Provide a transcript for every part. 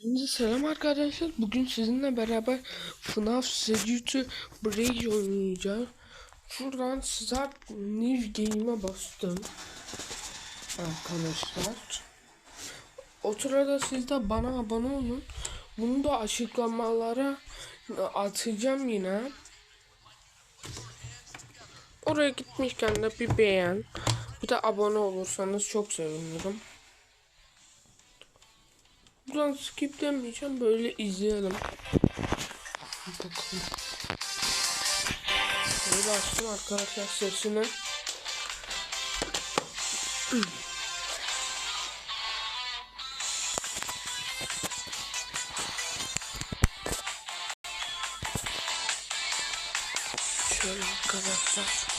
Şimdi selam arkadaşlar. Bugün sizinle beraber FNAF Security Breach oynayacağız. Şuradan Start New Game'e bastım. Arkadaşlar. O sırada siz de bana abone olun. Bunu da açıklamalara atacağım yine. Oraya gitmişken de bir beğen. Bir de abone olursanız çok sevinirim. Buradan skip demeyeceğim böyle izleyelim. Bakalım. Açtım arkadaşlar sesini. Şöyle arkadaşlar.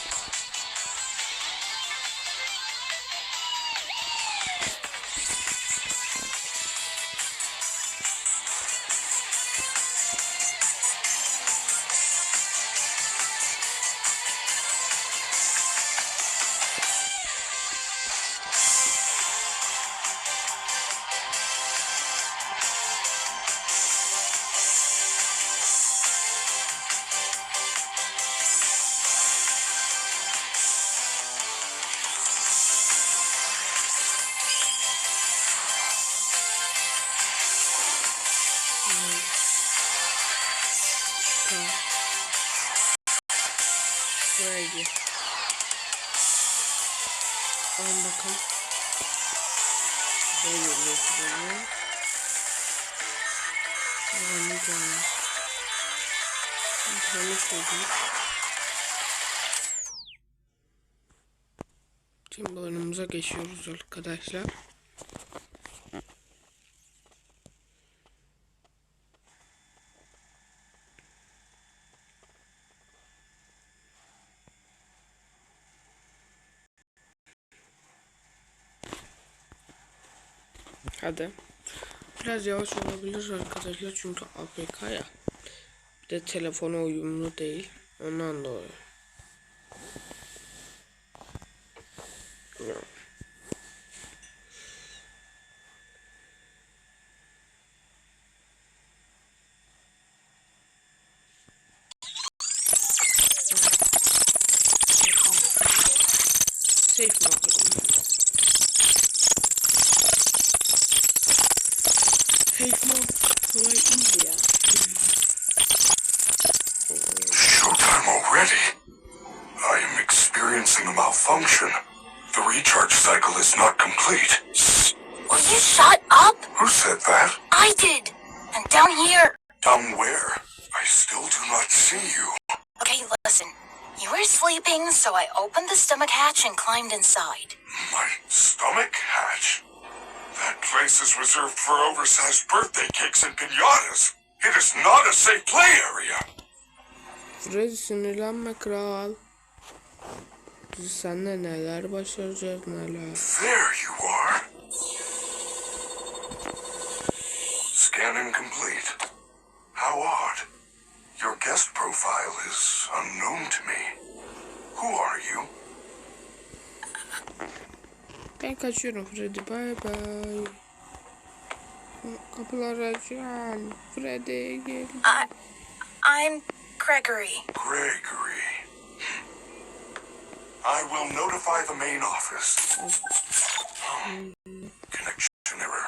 Alın bakalım. Böyle geliyor şuraya. Yani gelmiş. İnternet dedim. Şimdi oyunumuza geçiyoruz arkadaşlar. Hadi. Biraz yavaş olabilir arkadaşlar çünkü APK ya. Bir de telefona uyumlu değil. Ondan dolayı. Ya. Safe mi? Kolay iyi ya. Showtime already? I am experiencing a malfunction. The recharge cycle is not complete. Shh! Will you shut up? Who said that? I did. And down here. Down where? I still do not see you. Okay, listen. You were sleeping, so I opened the stomach hatch and climbed inside. My stomach hatch. That place is reserved for oversized birthday cakes and pinatas. It is not a safe play area. Freddy sinirlenme kral. Biz seninle neler başaracağız neler. There you are. Scanning complete. How odd. Your guest profile is unknown to me. Who are you? Ben kaçıyorum Freddy bay bay. Kapılar açan. Freddy gel. I, I'm Gregory. Gregory. I will notify the main office. Connection error.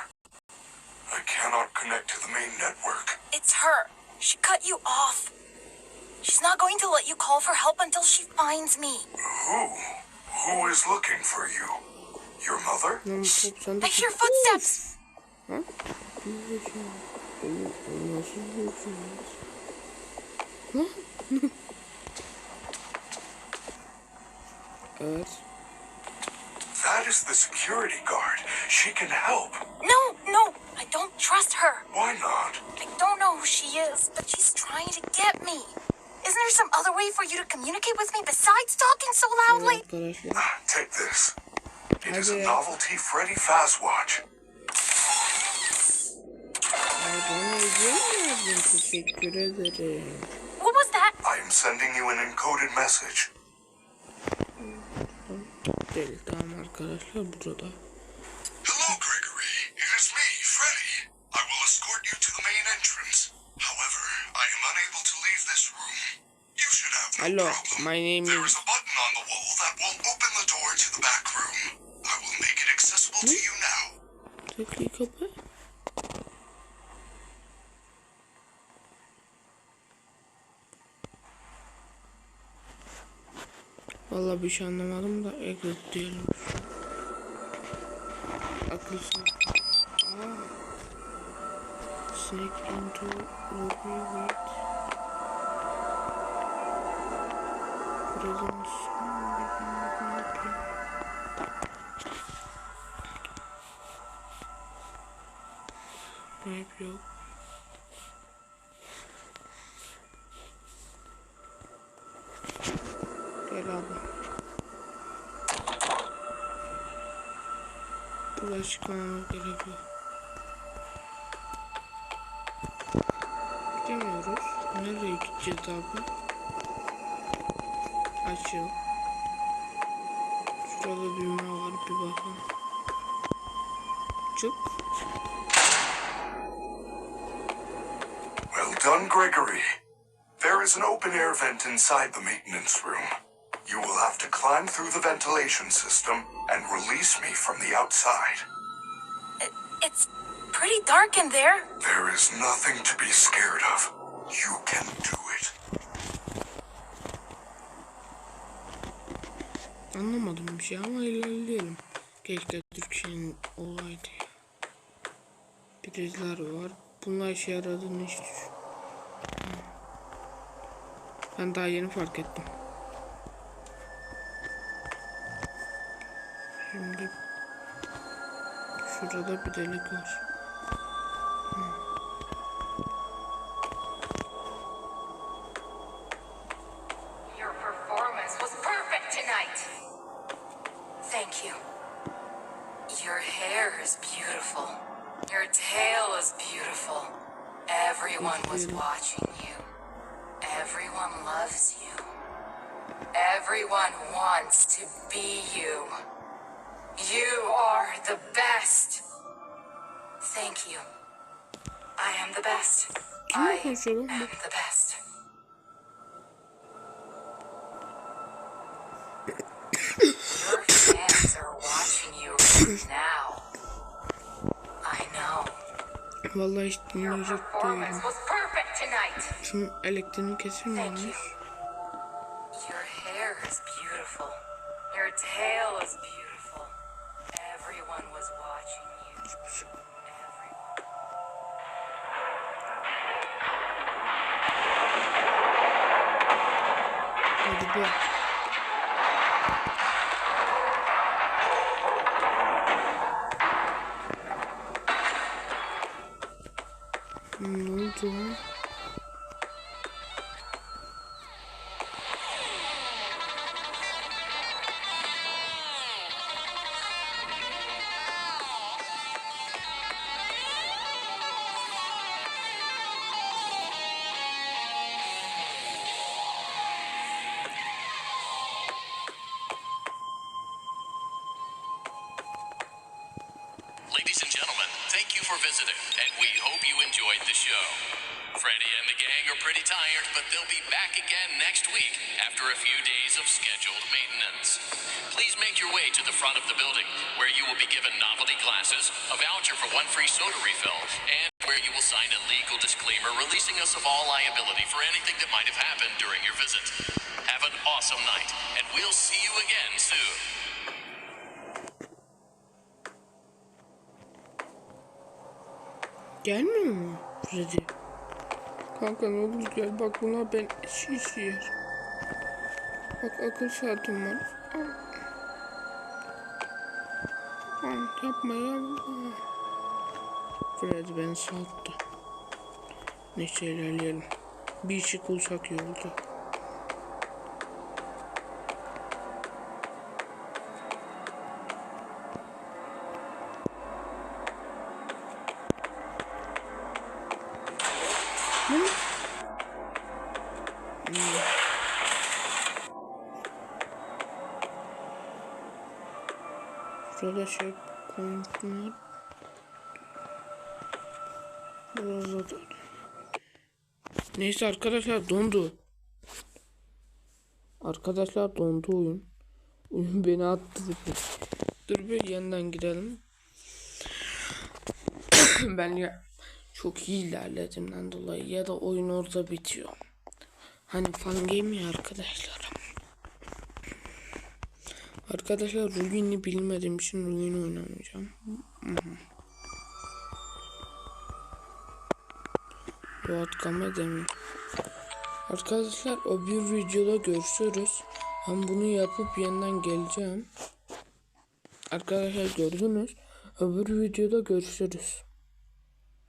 I cannot connect to the main network. It's her. She cut you off. She's not going to let you call for help until she finds me. Who? Who is looking for you? Your mother? Lan top sen de I hear footsteps. Nasıl. That is the security guard. She can help. No, no, I don't trust her. Why not? I don't know who she is, but she's trying to get me. Isn't there some other way for you to communicate with me besides talking so loudly? Ah, Take this. It is a novelty Freddy Fazwatch. What was that? I am sending you an encoded message. Hello, Gregory. It is me, Freddy. I will escort you to the main entrance. However, I am unable to leave this room. You should have no Hello, problem. my name there is Tıklı kapı. Vallahi bir şey anlamadım da exit diyelim. Akıl sağlığı. Aa. Sneak into lobby with presence. Map yok. Gel abi. Buraya çıkmamız gerekiyor. Gidemiyoruz. Nereye gideceğiz abi? Açıl. Şurada düğme var bir bakalım. Çık. Well done, Gregory. There is an open air vent inside the maintenance room. You will have to climb through the ventilation system and release me from the outside. It, it's pretty dark in there. There is nothing to be scared of. You can do it. Anlamadım bir şey ama ilerleyelim. Keşke Türkçenin olaydı ya. Prizler var. Bunlar işe yaradığını hiç düş- Ben daha yeni fark ettim. Şimdi şurada bir delik var. Your performance was be you. You are the best. Thank you. I am the best. I konuşuyor lan bu? am the best. Your fans are watching you now. I know. Vallahi Your performance was perfect tonight. Şunun elektriğini keser miymiş? Your 不不不 and we hope you enjoyed the show. Freddie and the gang are pretty tired, but they'll be back again next week after a few days of scheduled maintenance. Please make your way to the front of the building, where you will be given novelty glasses, a voucher for one free soda refill, and where you will sign a legal disclaimer releasing us of all liability for anything that might have happened during your visit. Have an awesome night, and we'll see you again soon. Gelmiyor mu Freddy? Kanka ne olur gel bak buna ben şiş yer. Bak akıl saatim var. Al. Al yapma yapma. Freddy beni sattı. Neyse ilerleyelim. Bir işi oldu. Şurada şey koymuşlar. Burada da. Neyse arkadaşlar dondu. Arkadaşlar dondu oyun. Oyun beni attı. Dur bir yandan gidelim. ben ya çok iyi ilerlediğimden dolayı ya da oyun orada bitiyor. Hani fan game ya arkadaşlar. Arkadaşlar Ruin'i bilmediğim için Ruin oynamayacağım. Gamede mi? Arkadaşlar o bir videoda görüşürüz. Ben bunu yapıp yeniden geleceğim. Arkadaşlar gördünüz. Öbür videoda görüşürüz.